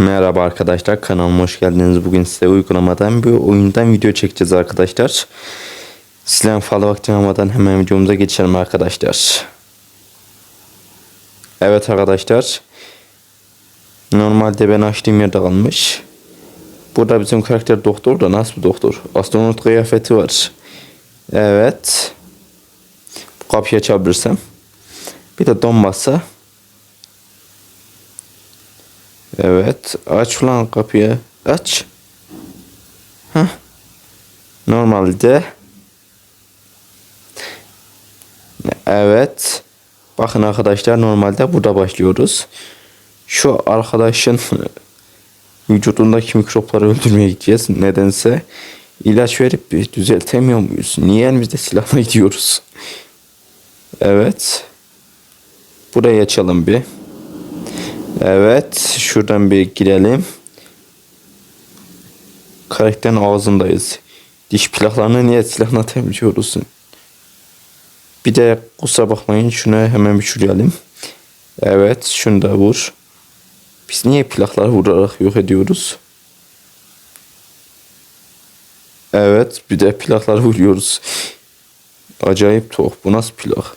Merhaba arkadaşlar kanalıma hoş geldiniz. Bugün size uygulamadan bir oyundan video çekeceğiz arkadaşlar. Sizden fazla vaktim almadan hemen videomuza geçelim arkadaşlar. Evet arkadaşlar. Normalde ben açtığım yerde kalmış. Burada bizim karakter doktor da nasıl bir doktor? Astronot kıyafeti var. Evet. Bu kapıyı açabilirsem. Bir de donmazsa Evet. Aç ulan kapıyı. Aç. Heh. Normalde. Evet. Bakın arkadaşlar normalde burada başlıyoruz. Şu arkadaşın vücudundaki mikropları öldürmeye gideceğiz. Nedense ilaç verip düzeltemiyor muyuz? Niye elimizde silahla gidiyoruz? Evet. Burayı açalım bir. Evet. Şuradan bir girelim. Karakterin ağzındayız. Diş plaklarını niye silahla temizliyoruz? Bir de kusura bakmayın şunu hemen bir şurayalım. Evet şunu da vur. Biz niye plakları vurarak yok ediyoruz? Evet bir de plakları vuruyoruz. Acayip tuhaf. Bu nasıl plak?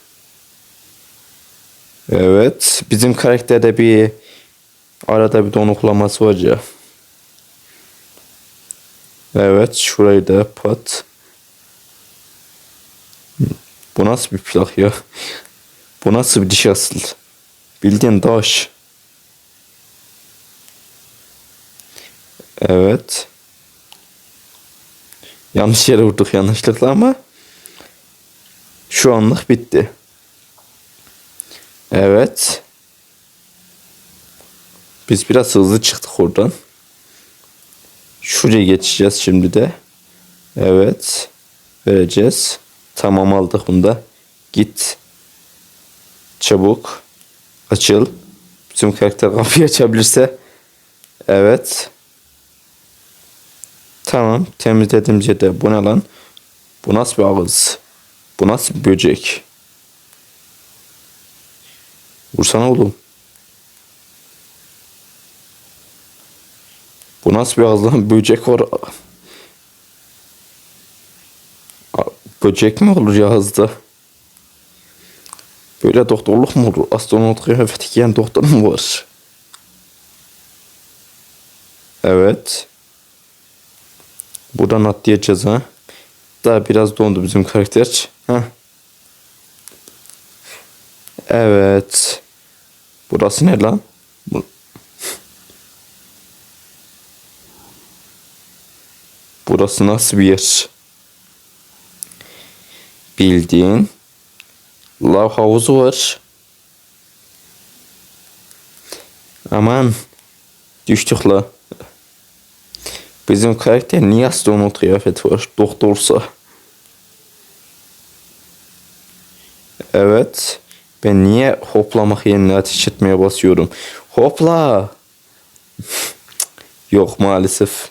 Evet. Bizim karakterde bir arada bir donuklaması var ya. Evet. Şurayı da pat. Bu nasıl bir plak ya? Bu nasıl bir diş asıl? Bildiğin daş. Evet. Yanlış yere vurduk yanlışlıkla ama şu anlık bitti. Evet. Biz biraz hızlı çıktık oradan. Şuraya geçeceğiz şimdi de. Evet. Vereceğiz. Tamam aldık bunu da. Git. Çabuk. Açıl. Bizim karakter kapıyı açabilirse. Evet. Tamam. Temizlediğimce de bu ne lan? Bu nasıl bir ağız? Bu nasıl bir böcek? Vursana oğlum. Bu nasıl bir ağız? Böcek var. Böcek mi olur ya ağızda? Böyle doktorluk mu olur? Astronot kıyafeti giyen doktor mu var? Evet. Buradan atlayacağız ha. Daha biraz dondu bizim karakter. Heh. Evet. Burası ne lan? Bu- Burası nasıl bir yer? Bildiğin lav havuzu var. Aman düştük la. Bizim karakter niye astronot kıyafeti var? Doktorsa. Evet. Ben niye hoplamak yerine ateş etmeye basıyorum? Hopla. Yok maalesef.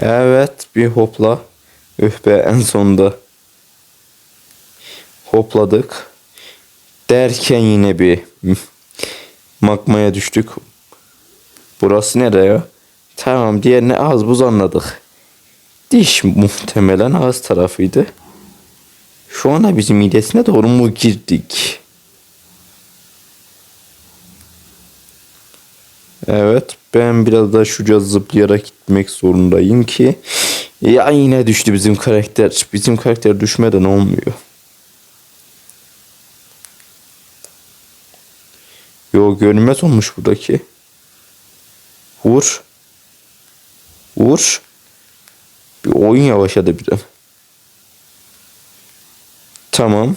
Evet bir hopla. Üh be en sonunda. Hopladık. Derken yine bir magmaya düştük. Burası nereye? Tamam diğerini az buz anladık. Diş muhtemelen ağız tarafıydı. Şu anda bizim midesine doğru mu girdik? Evet ben biraz daha şuraya zıplayarak gitmek zorundayım ki ya yine düştü bizim karakter. Bizim karakter düşmeden olmuyor. Yo görünmez olmuş buradaki. Vur. Vur. Bir oyun yavaşladı bir an. Tamam.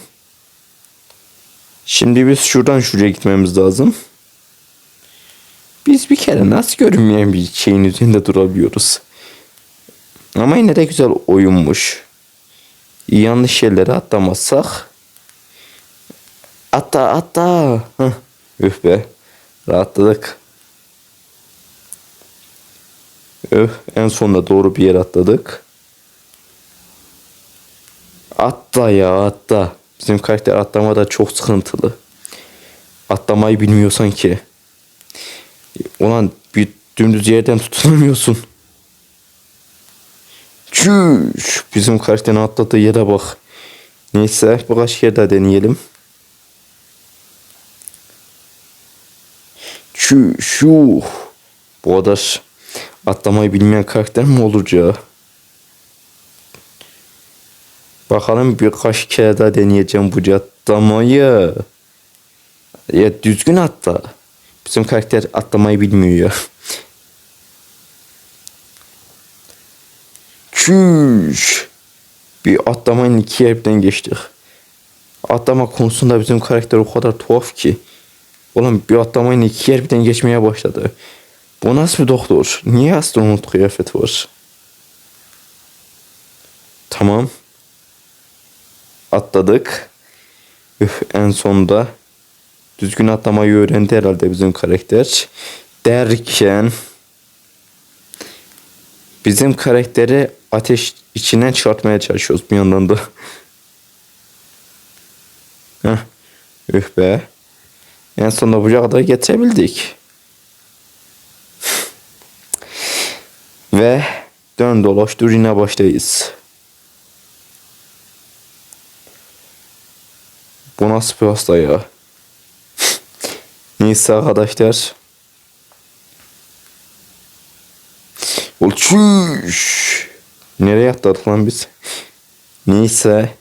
Şimdi biz şuradan şuraya gitmemiz lazım. Biz bir kere nasıl görünmeyen bir şeyin üzerinde durabiliyoruz. Ama yine de güzel oyunmuş. Yanlış yerlere atlamazsak. Atla atla. Heh. Üf be. Rahatladık. Öf, en sonunda doğru bir yere atladık. Atla ya atla. Bizim karakter atlamada çok sıkıntılı. Atlamayı bilmiyor sanki. Ulan bir dümdüz yerden tutunamıyorsun. Çüş. Bizim karakterin atladığı yere bak. Neyse birkaç kere daha deneyelim. Çüş. Şu. Bu kadar atlamayı bilmeyen karakter mi olur? Bakalım birkaç kere daha deneyeceğim bu atlamayı. Ya düzgün atla. Bizim karakter atlamayı bilmiyor ya. Çüş. Bir atlamayın iki yerden geçtik. Atlama konusunda bizim karakter o kadar tuhaf ki. Oğlum bir atlamayın iki yerden geçmeye başladı. Bu nasıl bir doktor? Niye astronot kıyafeti var? Tamam. Atladık. Üf, en sonunda düzgün atlamayı öğrendi herhalde bizim karakter. Derken bizim karakteri ateş içinden çıkartmaya çalışıyoruz bir yandan da. Heh. Üh be. En sonunda buraya kadar getirebildik. Ve dön dolaş dur yine baştayız. Bu nasıl bir hasta ya? Neyse arkadaşlar. Çüş. Nereye atladık lan biz? Neyse.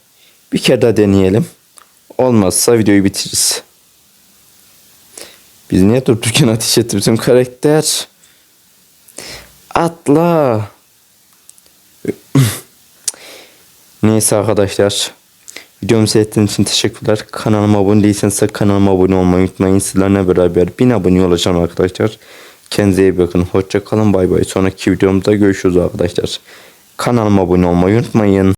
Bir kere daha deneyelim. Olmazsa videoyu bitiririz. Biz niye durdurken ateş etti bizim karakter? Atla. Neyse arkadaşlar. Videomu seyrettiğiniz için teşekkürler. Kanalıma abone değilseniz de kanalıma abone olmayı unutmayın. Sizlerle beraber 1000 abone olacağım arkadaşlar. Kendinize iyi bakın. Hoşça kalın. Bay bay. Sonraki videomda görüşürüz arkadaşlar. Kanalıma abone olmayı unutmayın.